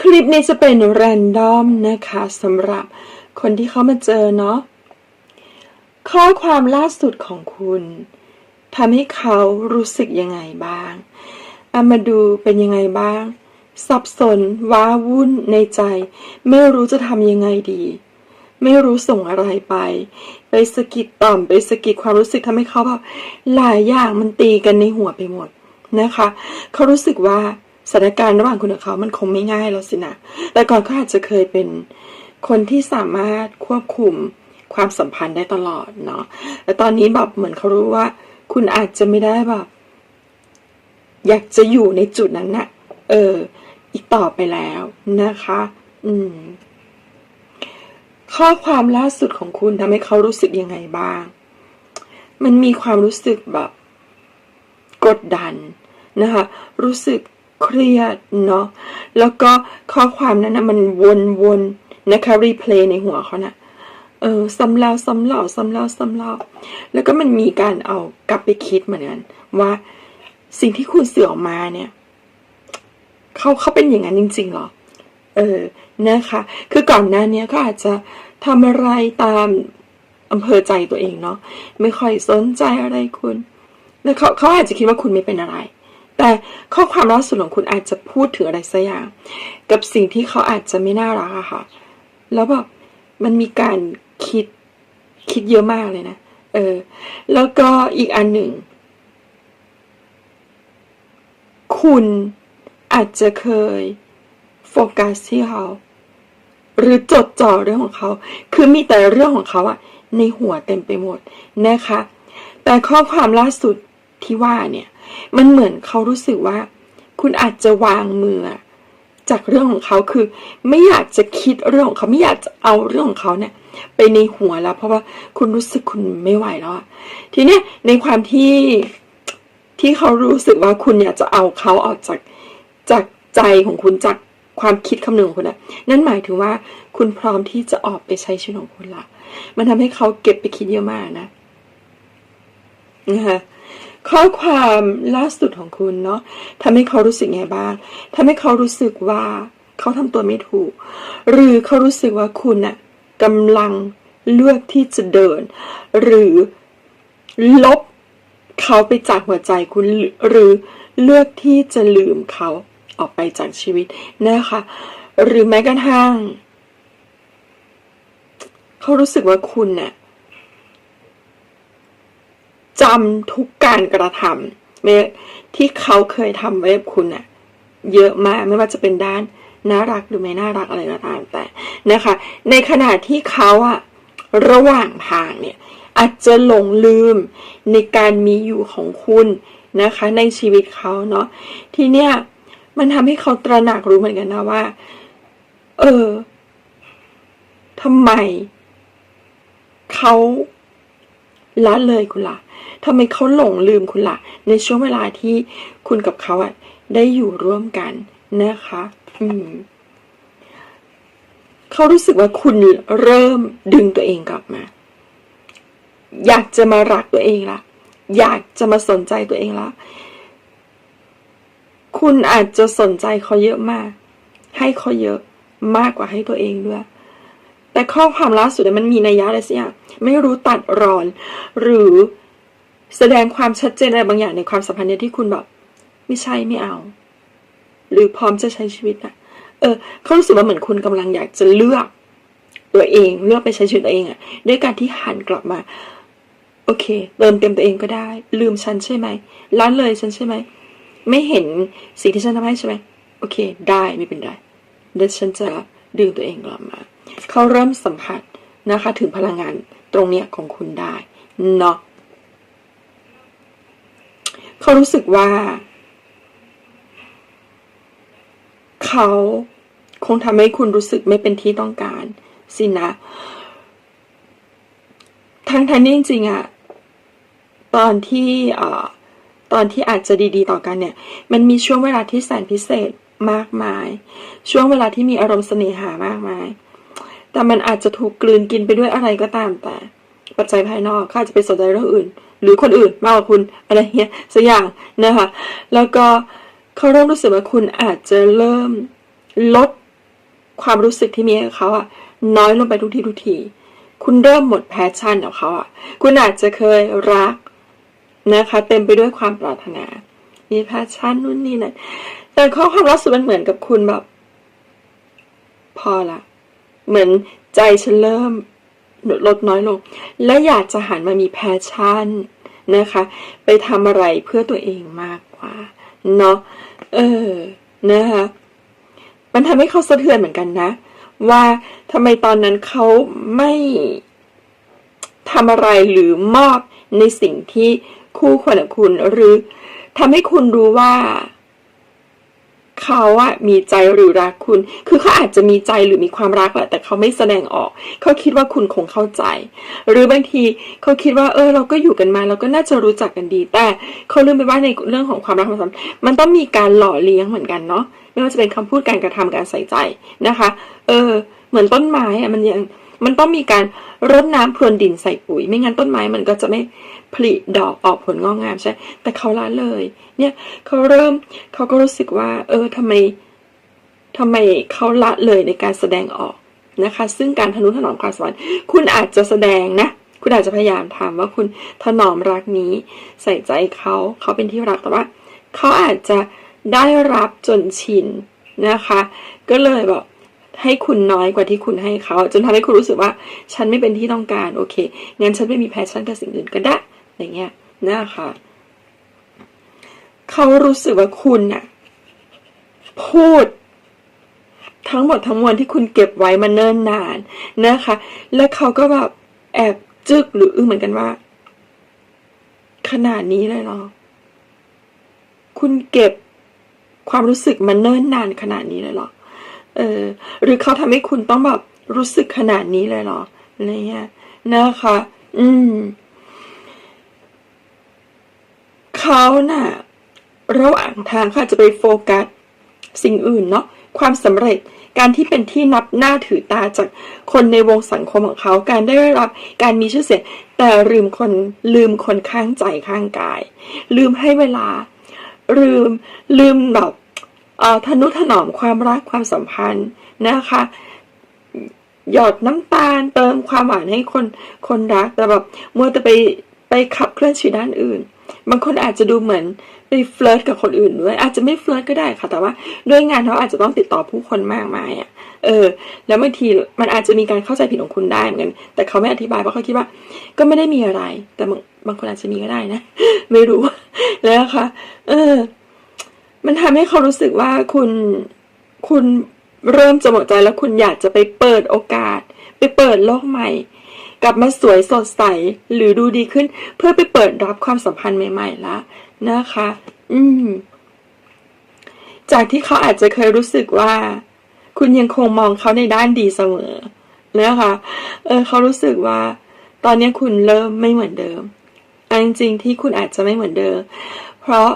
คลิปนี้จะเป็นแรนดอมนะคะสำหรับคนที่เขามาเจอเนาะข้อความล่าสุดของคุณทำให้เขารู้สึกยังไงบ้างเอามาดูเป็นยังไงบ้าง สับสนว้าวุ่นในใจ ไม่รู้จะทำยังไงดี ไม่รู้ส่งอะไรไป ไปสะกิดต่อมไปสะกิดความรู้สึกทำให้เขาแบบหลายอย่างมันตีกันในหัวไปหมดนะคะ เขารู้สึกว่า สถานการณ์ระหว่างคุณกับเขามันคงไม่ง่ายแล้วสินะ แต่ก่อนเขาอาจจะเคยเป็นคนที่สามารถควบคุมความสัมพันธ์ได้ตลอดเนาะ แต่ตอนนี้แบบเหมือนเขารู้ว่า คุณอาจจะไม่ได้แบบ อยากจะอยู่ในจุดนั้นน่ะเออ อีกต่อไปแล้วนะคะ อืม ข้อความล่าสุดของคุณทำให้เขารู้สึกยังไงบ้าง มันมีความรู้สึกแบบ กดดันนะคะ รู้สึก เครียดเนาะแล้วก็ข้อความนั้นนะมันวนๆนะคะรีเพลย์ในหัวเขานะ่ะเออซ้ำแล้วซ้ำเล่าซ้ำแล้วซ้ำเล่าแล้วก็มันมีการเอากลับไปคิดเหมือนกันว่าสิ่งที่คุณเสื่อออกมาเนี่ยเขาเขาเป็นอย่างนั้นจริงๆเหรอ เออนะคะ คือก่อนหน้านี้ก็อาจจะทำอะไรตามอำเภอใจตัวเองเนาะไม่ค่อยสนใจอะไรคุณ แล้วเขาเขาอาจจะคิดว่าคุณไม่เป็นอะไร แต่ข้อความล่าสุดของคุณอาจจะพูดถึงอะไรสักอย่าง กับสิ่งที่เขาอาจจะไม่น่ารักอะค่ะ แล้วแบบมันมีการคิดคิดเยอะมากเลยนะ เออ แล้วก็อีกอันหนึ่ง คุณอาจจะเคยโฟกัสที่เขา หรือจดจ่อเรื่องของเขา คือมีแต่เรื่องของเขาอะในหัวเต็มไปหมดนะคะ แต่ข้อความล่าสุดที่ว่าเนี่ย มันเหมือนเขารู้สึกว่า คุณอาจจะวางมือจากเรื่องของเขาคือ ไม่อยากจะคิดเรื่องของเขาไม่อยากจะเอาเรื่องของเขาเนี่ย ไปในหัวแล้ว เพราะว่าคุณรู้สึกคุณไม่ไหวแล้วทีเนี้ยในความที่ที่เขารู้สึกว่าคุณอยากจะเอาเขาออกจากจากใจของคุณจากความคิดคำนึงของคุณอะนั่นหมายถึงว่าคุณพร้อมที่จะออกไปใช้ชีวิตของคุณละมันทำให้เขาเก็บไปคิดเยอะมากนะนะคะ ข้อความล่าสุดของคุณเนาะทำให้เขารู้สึกไงบ้างทำให้เขารู้สึกว่าเขาทำตัวไม่ถูก หรือเขารู้สึกว่าคุณน่ะกำลังเลือกที่จะเดิน หรือลบเขาไปจากหัวใจคุณหรือเลือกที่จะลืมเขาออกไปจากชีวิตนะคะ หรือแม้กระทั่ง เขารู้สึกว่าคุณเนี่ย จำทุกการกระทำที่เขาเคยทำไว้กับคุณน่ะเยอะมากไม่ว่าจะเป็นด้านน่ารักหรือไม่น่ารักอะไรก็ตามแต่นะคะ ในขณะที่เขาอะระหว่างทางเนี่ยอาจจะหลงลืมในการมีอยู่ของคุณนะคะ ในชีวิตเขาเนาะทีเนี้ยมันทำให้เขาตระหนักรู้เหมือนกันนะว่า เออทำไมเขา ละเลยคุณละ่ะทำไมเขาหลงลืมคุณละ่ะ ในช่วงเวลาที่คุณกับเขาอะได้อยู่ร่วมกันนะคะ อืมเขารู้สึกว่าคุณเริ่มดึงตัวเองกลับมา อยากจะมารักตัวเองละอยากจะมาสนใจตัวเองละคุณอาจจะสนใจเขาเยอะมาก ให้เขาเยอะมากกว่าให้ตัวเองด้วย แต่ข้อความล่าสุดมันมีนัยยะอะไรสักอย่างไม่รู้ตัดรอน หรือแสดงความชัดเจนอะไรบางอย่างในความสัมพันธ์เนี่ยที่คุณแบบไม่ใช่ไม่เอา หรือพร้อมจะใช้ชีวิตอะเออเขารู้สึกว่าเหมือนคุณกำลังอยากจะเลือก ตัวเองเลือกไปใช้ชีวิตตัวเองอะด้วยการที่หันกลับมา โอเค เติมเต็มตัวเองก็ได้ ลืมฉันใช่ไหมล้านเลยฉันใช่ไหมไม่เห็นสิ่งที่ฉันทำให้ใช่ไหมโอเค ได้ไม่เป็นไรเดี๋ยวฉันจะดึงตัวเองกลับมา เขาเริ่มสัมผัสนะคะถึงพลังงานตรงเนี้ยของคุณได้เนาะเขารู้สึกว่า เขาคงทำให้คุณรู้สึกไม่เป็นที่ต้องการ สินะ ทั้งทันนี่จริงๆอะตอนที่เอ่อตอนที่อาจจะดีๆต่อกันเนี่ย มันมีช่วงเวลาที่แสนพิเศษมากมาย ช่วงเวลาที่มีอารมณ์เสน่หามากมาย แต่มันอาจจะถูกกลืนกินไปด้วยอะไรก็ตามแต่ ปัจจัยภายนอกเขาอาจะไปสนใจเรื่องอื่น หรือคนอื่นมากกว่าคุณอะไรเงี้ยสักอย่างนะคะ แล้วก็เขาเริ่มรู้สึกว่าคุณอาจจะเริ่มลดความรู้สึกที่มีให้เขาอะน้อยลงไปทุกทีทุกที คุณเริ่มหมดแพชชั่นกับเขาอะคุณอาจจะเคยรักนะคะ เต็มไปด้วยความปรารถนา มีแพชชั่นนู่นนี่นั่นแต่ข้อความรู้สึกมันเหมือนกับคุณแบบ พอละ เหมือนใจฉันเริ่มลดน้อยลง และอยากจะหันมามีแพชชั่นนะคะ ไปทำอะไรเพื่อตัวเองมากกว่าเนาะเออนะคะมันทำให้เขาสะเทือนเหมือนกันนะ ว่าทำไมตอนนั้นเขาไม่ทำอะไรหรือมอบในสิ่งที่คู่ควรกับคุณหรือทำให้คุณรู้ว่า เขาอะมีใจหรือรักคุณ คือเขาอาจจะมีใจหรือมีความรักแหละแต่เขาไม่แสดงออก เขาคิดว่าคุณคงเข้าใจ หรือบางทีเขาคิดว่าเออ เราก็อยู่กันมาเราก็น่าจะรู้จักกันดี แต่เขาลืมไปว่าในเรื่องของความรักความสัมพันธ์มันต้องมีการหล่อเลี้ยงเหมือนกันเนาะไม่ว่าจะเป็นคำพูดการกระทำการใส่ใจนะคะ เออ เหมือนต้นไม้อะมันยังมันต้องมีการรดน้ำพรวนดินใส่ปุ๋ย ไม่งั้นต้นไม้มันก็จะไม่ ผลิดอกออกผลงอกงามใช่ แต่เขาละเลย เนี่ยเขาเริ่มเขาก็รู้สึกว่า เออทำไมทำไมเขาละเลยในการแสดงออกนะคะ ซึ่งการทนุถนอมความสัมพันธ์คุณอาจจะแสดงนะ คุณอาจจะพยายามทำว่าคุณถนอมรักนี้ ใส่ใจเขาเขาเป็นที่รักแต่ว่าเขาอาจจะได้รับจนชินนะคะ ก็เลยแบบให้คุณน้อยกว่าที่คุณให้เขา จนทำให้คุณรู้สึกว่า ฉันไม่เป็นที่ต้องการ โอเค งั้นฉันไม่มีแพชชั่นกับสิ่งอื่นก็ได้ อย่างเงี้ยนะคะเขารู้สึกว่าคุณน่ะ พูด ทั้งหมดทั้งมวลที่คุณเก็บไว้มาเนิ่นนานนะคะ แล้วเขาก็แบบแอบจึกหรืออึ้งเหมือนกันว่า ขนาดนี้เลยเหรอ คุณเก็บความรู้สึกมาเนิ่นนานขนาดนี้เลยเหรอ เออ หรือเขาทำให้คุณต้องแบบรู้สึกขนาดนี้เลยเหรออะไรเงี้ยนะคะ อืม เขาน่ะระหว่างทางเขาจะไปโฟกัสสิ่งอื่นเนาะความสำเร็จการที่เป็นที่นับหน้าถือตาจากคนในวงสังคมของเขา การได้รับการมีชื่อเสียงแต่ลืมคนลืมคนข้างใจข้างกาย ลืมให้เวลา ลืมลืมแบบอ่อทนุถนอมความรักความสัมพันธ์นะคะ หยอดน้ำตาลเติมความหวานให้คนคนรักแต่แบบมัวแต่ไปไปขับเคลื่อนชีวิตด้านอื่น บางคนอาจจะดูเหมือนไปเฟลิร์ตกับคนอื่นด้วย อาจจะไม่เฟลิร์ตก็ได้ค่ะ แต่ว่าด้วยงานเขาอาจจะต้องติดต่อผู้คนมากมายอะ เออ แล้วบางทีมันอาจจะมีการเข้าใจผิดของคุณได้เหมือนกัน แต่เขาไม่อธิบายเพราะเขาคิดว่า ก็ไม่ได้มีอะไร แต่บางบางคนอาจจะมีก็ได้นะ ไม่รู้ แล้วค่ะ เออ มันทำให้เขารู้สึกว่าคุณ คุณเริ่มจะหมดใจแล้วคุณอยากจะไปเปิดโอกาส ไปเปิดโลกใหม่ กลับมาสวยสดใสหรือดูดีขึ้น เพื่อไปเปิดรับความสัมพันธ์ใหม่ๆละนะคะ อืม จากที่เขาอาจจะเคยรู้สึกว่า คุณยังคงมองเขาในด้านดีเสมอนะคะเออเขารู้สึกว่า ตอนนี้คุณเริ่มไม่เหมือนเดิมอันจริงที่คุณอาจจะไม่เหมือนเดิม เพราะ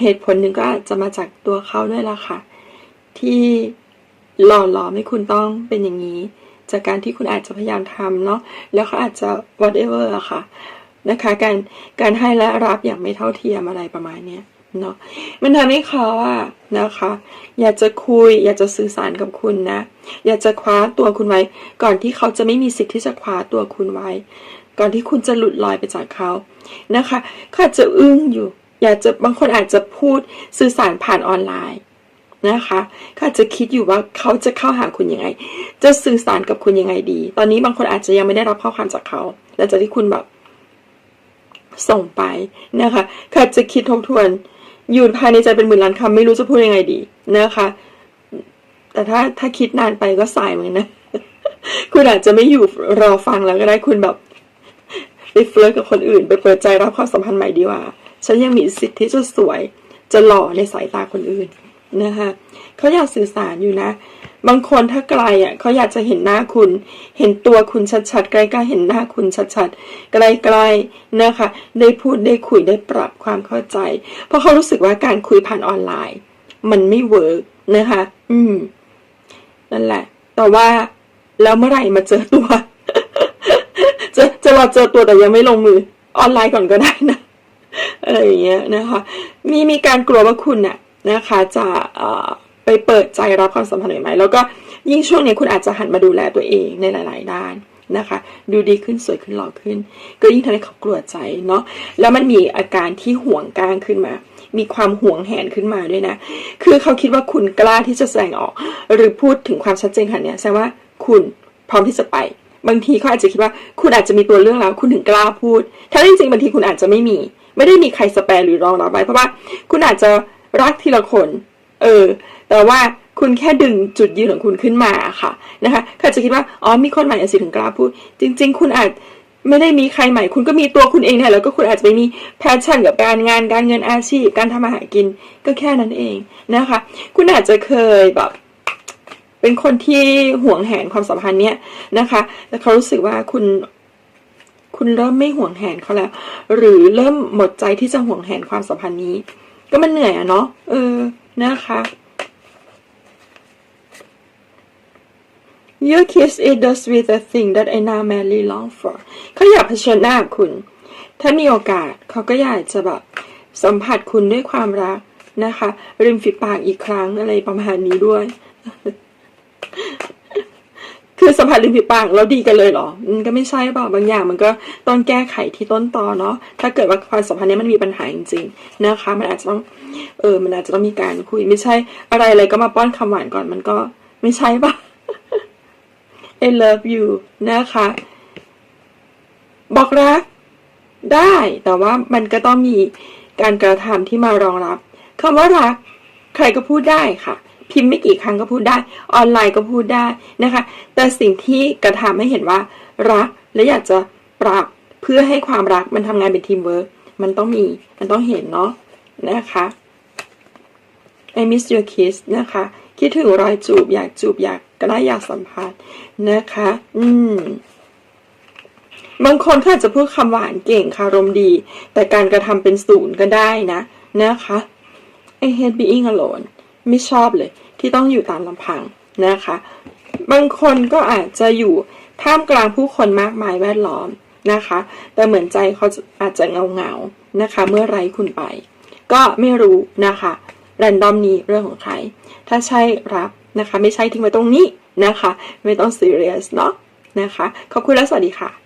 เหตุผลหนึ่งก็อาจจะมาจากตัวเขาด้วยล่ะค่ะ ที่หล่อหลอมให้คุณต้องเป็นอย่างนี้ จากการที่คุณอาจจะพยายามทำเนาะแล้วเขาอาจจะ whatever อะค่ะนะคะการการให้และรับอย่างไม่เท่าเทียมอะไรประมาณเนี้ยเนาะมันทำให้เขาอะนะคะ อยากจะคุย อยากจะสื่อสารกับคุณนะ อยากจะคว้าตัวคุณไว้ ก่อนที่เขาจะไม่มีสิทธิ์ที่จะคว้าตัวคุณไว้ ก่อนที่คุณจะหลุดลอยไปจากเขานะคะเขาอาจจะอึ้งอยู่ อยากจะบางคนอาจจะพูดสื่อสารผ่านออนไลน์ นะคะเขาอาจจะคิดอยู่ว่าเขาจะเข้าหาคุณยังไง จะสื่อสารกับคุณยังไงดี ตอนนี้บางคนอาจจะยังไม่ได้รับข้อความจากเขาหลังจากที่คุณแบบส่งไปนะคะเขาอาจจะคิดทบทวน อยู่ภายในใจเป็นหมื่นล้านคำไม่รู้จะพูดยังไงดีนะคะ แต่ถ้าถ้าคิดนานไปก็สายเหมือนนะคุณอาจจะไม่อยู่รอฟังแล้วก็ได้คุณแบบไปเฟลิร์กับคนอื่น ไปเปิดใจรับความสัมพันธ์ใหม่ดีกว่า ฉันยังมีสิทธิ์ที่จะสวย จะหล่อในสายตาคนอื่น นะคะเขาอยากสื่อสารอยู่นะ บางคนถ้าไกลอะเขาอยากจะเห็นหน้าคุณ เห็นตัวคุณชัดๆใกล้ๆเห็นหน้าคุณชัดๆไกลๆนะคะ ได้พูดได้คุยได้ปรับความเข้าใจ เพราะเขารู้สึกว่าการคุยผ่านออนไลน์ มันไม่เวิร์กนะคะ อืมนั่นแหละ แต่ว่าแล้วเมื่อไหร่มาเจอตัว จะจะรอเจอตัวแต่ยังไม่ลงมือออนไลน์ก่อนก็ได้นะอะไรอย่างเงี้ยนะคะ มีมีการกลัวว่าคุณน่ะ นะคะ จะไปเปิดใจรับความสัมพันธ์ใหม่ แล้วก็ยิ่งช่วงนี้คุณอาจจะหันมาดูแลตัวเองในหลาย ๆ ด้านนะคะ ดูดีขึ้นสวยขึ้นหล่อขึ้น ก็ยิ่งทำให้เขากลัวใจเนาะแล้วมันมีอาการที่ห่วงก้างขึ้นมา มีความห่วงแหนขึ้นมาด้วยนะ คือเขาคิดว่าคุณกล้าที่จะแสดงออก หรือพูดถึงความชัดเจนขนาดนี้แสดงว่าคุณพร้อมที่จะไป บางทีเขาอาจจะคิดว่าคุณอาจจะมีตัวเรื่องแล้ว คุณถึงกล้าพูดถ้าจริงๆบางทีคุณอาจจะไม่มี ไม่ได้มีใครสแปรหรือรองรับไว้เพราะว่าคุณอาจจะ รักทีละคน เออ แต่ว่าคุณแค่ดึงจุดยืนของคุณขึ้นมาค่ะนะคะเขาอาจจะคิดว่าอ๋อมีคนใหม่อะสิถึงกล้าพูด จริง ๆ คุณอาจไม่ได้มีใครใหม่ คุณก็มีตัวคุณเองเนี่ยแล้วก็คุณอาจจะไปมีแพชชั่นกับการงานการเงินอาชีพ การทำมาหารกินก็แค่นั้นเองนะคะ คุณอาจจะเคยแบบเป็นคนที่ห่วงแหนความสัมพันธ์เนี้ยนะคะแต่เขารู้สึกว่าคุณคุณเริ่มไม่ห่วงแหนเขาแล้ว หรือเริ่มหมดใจที่จะห่วงแหนความสัมพันธ์นี้ ก็มันเหนื่อยอะเนาะเออนะคะ Your kiss is the sweetest thing that I now madly long for เขาอยากเผชิญหน้าคุณ ถ้ามีโอกาสเขาก็อยากจะแบบสัมผัสคุณด้วยความรักนะคะ ริมฝีปากอีกครั้งอะไรประมาณนี้ด้วย คือสัมผัสริมฝีปากแล้วดีกันเลยเหรอมันก็ไม่ใช่เปล่าบางอย่าง มันก็ต้องแก้ไขที่ต้นตอเนาะถ้าเกิดว่าความสัมพันธ์นี้มันมีปัญหาจริงๆนะคะ มันอาจจะต้องเออมันอาจจะต้องมีการคุยไม่ใช่อะไรอะไรก็มาป้อนคำหวานก่อนมันก็ไม่ใช่ปะ I love you นะคะ บอกรักได้แต่ว่ามันก็ต้องมีการกระทำที่มารองรับคำว่ารัก ใครก็พูดได้ค่ะ พิมพ์ไม่กี่ครั้งก็พูดได้ ออนไลน์ก็พูดได้นะคะ แต่สิ่งที่กระทำให้เห็นว่า รักและอยากจะปรับเพื่อให้ความรักมันทำงานเป็นทีมเวิร์กมันต้องมีมันต้องเห็นเนาะนะคะ I miss your kiss นะคะ คิดถึงรอยจูบ อยากจูบอยากก็ได้อยากสัมผัสนะคะ อืมบางคนเขาอาจจะพูดคำหวานเก่งคารมดี แต่การกระทำเป็นศูนย์ก็ได้นะ นะคะ I hate being alone ไม่ชอบเลย ที่ต้องอยู่ตามลำพังนะคะ บางคนก็อาจจะอยู่ท่ามกลางผู้คนมากมายแวดล้อมนะคะ แต่เหมือนใจเขาอาจจะเงาเงานะคะ เมื่อไรคุณไป ก็ไม่รู้นะคะแรนดอมนี้เรื่องของใคร ถ้าใช่รับนะคะ ไม่ใช่ทิ้งไว้ตรงนี้นะคะ ไม่ต้องซีเรียสเนาะนะคะ ขอบคุณและสวัสดีค่ะ